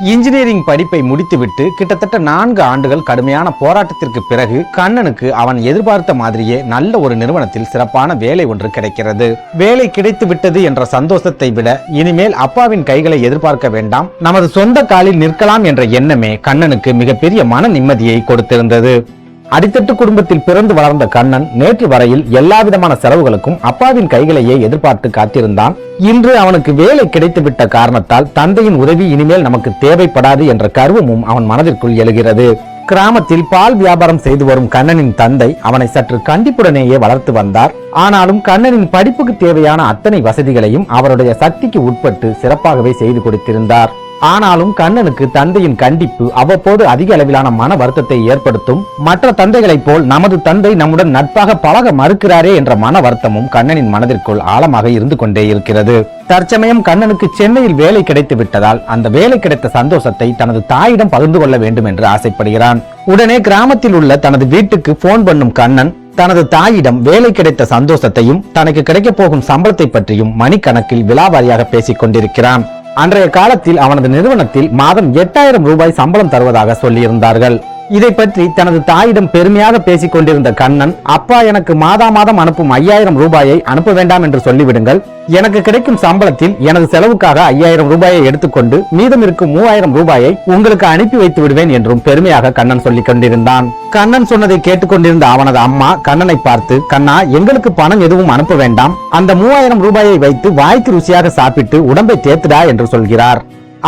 Engineering படிப்பை முடித்துவிட்டு கிட்டத்தட்ட நான்கு ஆண்டுகள் கடுமையான போராட்டத்திற்கு பிறகு கண்ணனுக்கு அவன் எதிர்பார்த்த மாதிரியே நல்ல ஒரு நிறுவனத்தில் சிறப்பான வேலை ஒன்று கிடைக்கிறது. வேலை கிடைத்து விட்டது என்ற சந்தோஷத்தை விட இனிமேல் அப்பாவின் கைகளை எதிர்பார்க்க வேண்டாம் நமது சொந்த காலில் நிற்கலாம் என்ற எண்ணமே கண்ணனுக்கு மிகப்பெரிய மன நிம்மதியை கொடுத்திருந்தது. அடித்தட்டு குடும்பத்தில் பிறந்து வளர்ந்த கண்ணன் நேற்று வரையில் எல்லா விதமான செலவுகளுக்கும் அப்பாவின் கைகளையே எதிர்பார்த்து காத்திருந்தான். இன்று அவனுக்கு வேலை கிடைத்துவிட்ட காரணத்தால் தந்தையின் உதவி இனிமேல் நமக்கு தேவைப்படாது என்ற கர்வமும் அவன் மனதிற்குள் எழுகிறது. கிராமத்தில் பால் வியாபாரம் செய்து வரும் கண்ணனின் தந்தை அவனை சற்று கண்டிப்புடனேயே வளர்த்து வந்தார். ஆனாலும் கண்ணனின் படிப்புக்கு தேவையான அத்தனை வசதிகளையும் அவருடைய சக்திக்கு உட்பட்டு சிறப்பாகவே செய்து கொடுத்திருந்தார். ஆனாலும் கண்ணனுக்கு தந்தையின் கண்டிப்பு அவ்வப்போது அதிக அளவிலான மன வருத்தத்தை ஏற்படுத்தும். மற்ற தந்தைகளைப் போல் நமது தந்தை நம்முடன் நட்பாக பழக மறுக்கிறாரே என்ற மன வருத்தமும் கண்ணனின் மனதிற்குள் ஆழமாக இருந்து கொண்டே இருக்கிறது. தற்சமயம் கண்ணனுக்கு சென்னையில் வேலை கிடைத்து விட்டதால் அந்த வேலை கிடைத்த சந்தோஷத்தை தனது தாயிடம் பகிர்ந்து கொள்ள வேண்டும் என்று ஆசைப்படுகிறான். உடனே கிராமத்தில் உள்ள தனது வீட்டுக்கு போன் பண்ணும் கண்ணன் தனது தாயிடம் வேலை கிடைத்த சந்தோஷத்தையும் தனக்கு கிடைக்கப் போகும் சம்பளத்தை பற்றியும் மணிக்கணக்கில் விலாவாரியாக பேசிக் கொண்டிருக்கிறான். அன்றைய காலத்தில் அவனது நிறுவனத்தில் மாதம் எட்டாயிரம் ரூபாய் சம்பளம் தருவதாக சொல்லியிருந்தார்கள். இதை பற்றி தனது தாயிடம் பெருமையாக பேசிக் கொண்டிருந்த கண்ணன் அப்பா எனக்கு மாதா மாதம் அனுப்பும் ஐயாயிரம் ரூபாயை அனுப்ப வேண்டாம் என்று சொல்லிவிடுங்கள். எனக்கு கிடைக்கும் சம்பளத்தில் எனது செலவுக்காக ஐயாயிரம் ரூபாயை எடுத்துக்கொண்டு மீதம் இருக்கும் மூவாயிரம் ரூபாயை உங்களுக்கு அனுப்பி வைத்து விடுவேன் என்றும் பெருமையாக கண்ணன் சொல்லிக் கொண்டிருந்தான். கண்ணன் சொன்னதை கேட்டுக்கொண்டிருந்த அவனது அம்மா கண்ணனை பார்த்து கண்ணா எங்களுக்கு பணம் எதுவும் அனுப்ப வேண்டாம். அந்த மூவாயிரம் ரூபாயை வைத்து வாய்க்கு ருசியாக சாப்பிட்டு உடம்பை தேத்துடா என்று சொல்கிறார்.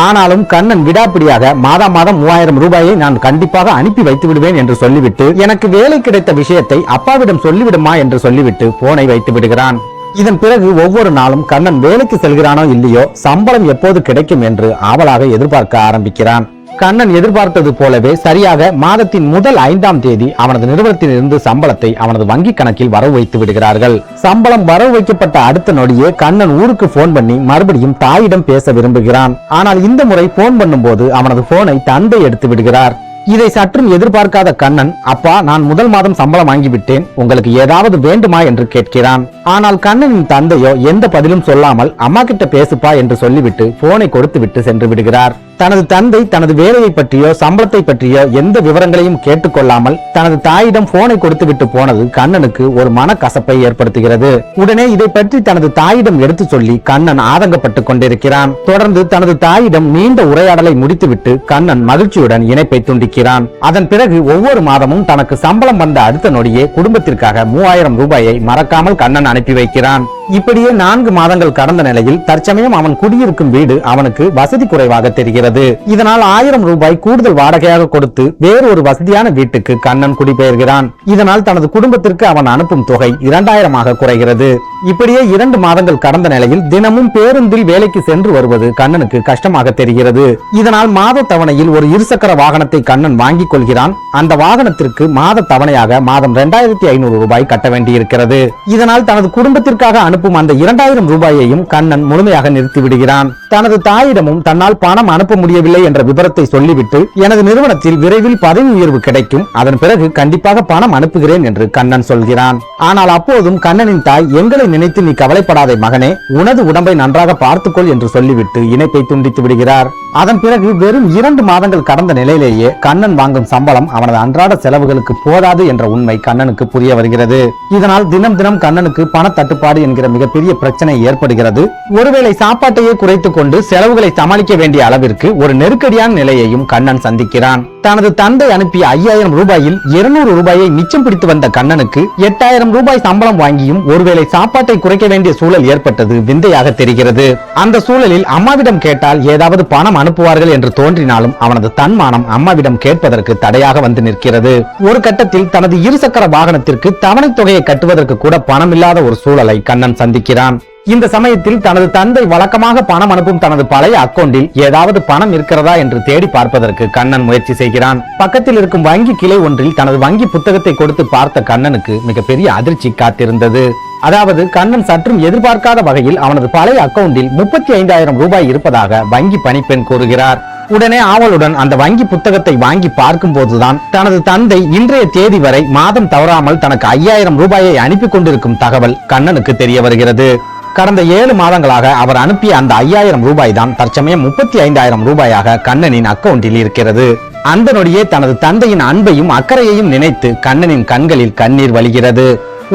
ஆனாலும் கண்ணன் விடாப்பிடியாக மாதா மாதம் மூவாயிரம் ரூபாயை நான் கண்டிப்பாக அனுப்பி வைத்து விடுவேன் என்று சொல்லிவிட்டு எனக்கு வேலை கிடைத்த விஷயத்தை அப்பாவிடம் சொல்லிவிடுமா என்று சொல்லிவிட்டு போனை வைத்து விடுகிறான். இதன் பிறகு ஒவ்வொரு நாளும் கண்ணன் வேலைக்கு செல்கிறானோ இல்லையோ சம்பளம் எப்போது கிடைக்கும் என்று ஆவலாக எதிர்பார்க்க ஆரம்பிக்கிறான். கண்ணன் எதிர்பார்த்தது போலவே சரியாக மாதத்தின் முதல் ஐந்தாம் தேதி அவனது நிறுவனத்தில் இருந்து சம்பளத்தை அவனது வங்கி கணக்கில் வரவு வைத்து விடுகிறார்கள். சம்பளம் வரவு வைக்கப்பட்ட அடுத்த நொடியே கண்ணன் ஊருக்கு போன் பண்ணி மறுபடியும் தாயிடம் பேச விரும்புகிறான். ஆனால் இந்த முறை போன் பண்ணும்போது அவனது போனை தந்தை எடுத்து விடுகிறார். இதை சற்றும் எதிர்பார்க்காத கண்ணன் அப்பா நான் முதல் மாதம் சம்பளம் வாங்கிவிட்டேன். உங்களுக்கு ஏதாவது வேண்டுமா? என்று கேட்கிறான். ஆனால் கண்ணனின் தந்தையோ எந்த பதிலும் சொல்லாமல் அம்மா கிட்ட பேசுப்பா என்று சொல்லிவிட்டு போனை கொடுத்து விட்டு சென்று விடுகிறார். தனது தந்தை தனது வேலையை பற்றியோ சம்பளத்தை பற்றியோ எந்த விவரங்களையும் கேட்டுக்கொள்ளாமல் தனது தாயிடம் போனை கொடுத்து விட்டு போனது கண்ணனுக்கு ஒரு மனக்கசப்பை ஏற்படுத்துகிறது. உடனே இதை பற்றி தனது தாயிடம் எடுத்து சொல்லி கண்ணன் ஆதங்கப்பட்டு கொண்டிருக்கிறான். தொடர்ந்து தனது தாயிடம் நீண்ட உரையாடலை முடித்துவிட்டு கண்ணன் மகிழ்ச்சியுடன் இணைப்பை துண்டிக்கிறான். அதன் பிறகு ஒவ்வொரு மாதமும் தனக்கு சம்பளம் வந்த அடுத்த நொடியே குடும்பத்திற்காக மூவாயிரம் ரூபாயை மறக்காமல் கண்ணன் அனுப்பி வைக்கிறான். இப்படியே நான்கு மாதங்கள் கடந்த நிலையில் தற்சமயம் அவன் குடியிருக்கும் வீடு அவனுக்கு வசதி குறைவாக தெரிகிறது. இதனால் ஆயிரம் ரூபாய் கூடுதல் வாடகையாக கொடுத்து வேறு ஒரு வசதியான வீட்டுக்கு கண்ணன் குடிபெயர்கிறான். இதனால் தனது குடும்பத்திற்கு அவன் அனுப்பும் தொகை இரண்டாயிரமாக குறைகிறது. இப்படியே இரண்டு மாதங்கள் கடந்த நிலையில் தினமும் பேருந்தில் வேலைக்கு சென்று வருவது கண்ணனுக்கு கஷ்டமாக தெரிகிறது. இதனால் மாத தவணையில் ஒரு இருசக்கர வாகனத்தை கண்ணன் வாங்கிக் கொள்கிறான். அந்த வாகனத்திற்கு மாத தவணையாக மாதம் இரண்டாயிரத்தி ஐநூறு ரூபாய் கட்ட வேண்டியிருக்கிறது. இதனால் தனது குடும்பத்திற்காக அனுப்பும் அந்த இரண்டாயிரம் ரூபாயையும் கண்ணன் முழுமையாக நிறுத்தி விடுகிறான். தனது தாயிடமும் தன்னால் பணம் அனுப்ப முடியவில்லை என்ற விபரத்தை சொல்லிவிட்டு எனது நிறுவனத்தில் விரைவில் பதவி உயர்வு கிடைக்கும். அதன் பிறகு கண்டிப்பாக பணம் அனுப்புகிறேன் என்று கண்ணன் சொல்கிறான். ஆனால் அப்போதும் கண்ணனின் தாய் எங்களை நினைத்து நீ கவலைப்படாதே மகனே. உனது உடம்பை நன்றாக பார்த்துக்கொள் என்று சொல்லிவிட்டு இணைப்பை துண்டித்து விடுகிறார். அதன் பிறகு வெறும் இரண்டு மாதங்கள் கடந்த நிலையிலேயே கண்ணன் வாங்கும் சம்பளம் அவனது அன்றாட செலவுகளுக்கு போதாது என்ற உண்மை கண்ணனுக்கு புரிய வருகிறது. இதனால் தினம் தினம் கண்ணனுக்கு பண தட்டுப்பாடு என்கிற மிகப்பெரிய பிரச்சனை ஏற்படுகிறது. ஒருவேளை சாப்பாட்டையே குறைத்துக் கொண்டு செலவுகளை சமாளிக்க வேண்டிய அளவிற்கு ஒரு நெருக்கடியான நிலையையும் கண்ணன் சந்திக்கிறான். தனது தந்தை அனுப்பிய ஐயாயிரம் ரூபாயில் இருநூறு ரூபாயை மிச்சம் பிடித்து வந்த கண்ணனுக்கு எட்டாயிரம் ரூபாய் சம்பளம் வாங்கியும் ஒருவேளை சாப்பாட்டை குறைக்க வேண்டிய சூழல் ஏற்பட்டது விந்தையாக தெரிகிறது. அந்த சூழலில் அம்மாவிடம் கேட்டால் ஏதாவது பணம் அனுப்புவார்கள் என்று தோன்றினாலும் அவனது தன்மானம் அம்மாவிடம் கேட்பதற்கு தடையாக வந்து நிற்கிறது. ஒரு கட்டத்தில் தனது இருசக்கர வாகனத்திற்கு தவணை தொகையை கட்டுவதற்கு கூட பணம் இல்லாத ஒரு சூழலை கண்ணன் சந்திக்கிறான். இந்த சமயத்தில் தனது தந்தை வழக்கமாக பணம் அனுப்பும் தனது பழைய அக்கவுண்டில் ஏதாவது பணம் இருக்கிறதா என்று தேடி பார்ப்பதற்கு கண்ணன் முயற்சி செய்கிறான். பக்கத்தில் இருக்கும் வங்கி கிளை ஒன்றில் தனது வங்கி புத்தகத்தை கொடுத்து பார்த்த கண்ணனுக்கு மிகப்பெரிய அதிர்ச்சி காத்திருந்தது. அதாவது கண்ணன் சற்றும் எதிர்பார்க்காத வகையில் அவனது பழைய அக்கவுண்டில் முப்பத்தி ஐந்தாயிரம் ரூபாய் இருப்பதாக வங்கி பணிப்பெண் கூறுகிறார். உடனே ஆவலுடன் அந்த வங்கி புத்தகத்தை வாங்கி பார்க்கும் போதுதான் தனது தந்தை இன்றைய தேதி வரை மாதம் தவறாமல் தனக்கு ஐயாயிரம் ரூபாயை அனுப்பி கொண்டிருக்கும் தகவல் கண்ணனுக்கு தெரிய வருகிறது. கடந்த ஏழு மாதங்களாக அவர் அனுப்பிய அந்த ஐயாயிரம் ரூபாய் தான் தற்சமயம் முப்பத்தி ஐந்தாயிரம் ரூபாயாக கண்ணனின் அக்கவுண்டில் இருக்கிறது. அந்த நொடியே தனது தந்தையின் அன்பையும் அக்கறையையும் நினைத்து கண்ணனின் கண்களில் கண்ணீர் வழிகிறது.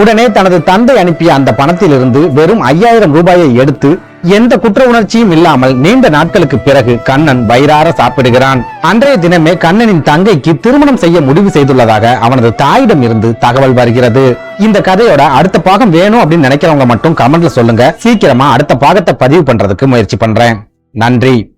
உடனே தனது தந்தை அனுப்பிய அந்த பணத்திலிருந்து வெறும் ஐயாயிரம் ரூபாயை எடுத்து எந்த குற்ற உணர்ச்சியும் இல்லாமல் நீண்ட நாட்களுக்கு பிறகு கண்ணன் வயிறார சாப்பிடுகிறான். அன்றைய தினமே கண்ணனின் தங்கைக்கு திருமணம் செய்ய முடிவு செய்துள்ளதாக அவனது தாயிடம் இருந்து தகவல் வருகிறது. இந்த கதையோட அடுத்த பாகம் வேணும் அப்படின்னு நினைக்கிறவங்க மட்டும் கமெண்ட்ல சொல்லுங்க. சீக்கிரமா அடுத்த பாகத்தை பதிவு பண்றதுக்கு முயற்சி பண்றேன். நன்றி.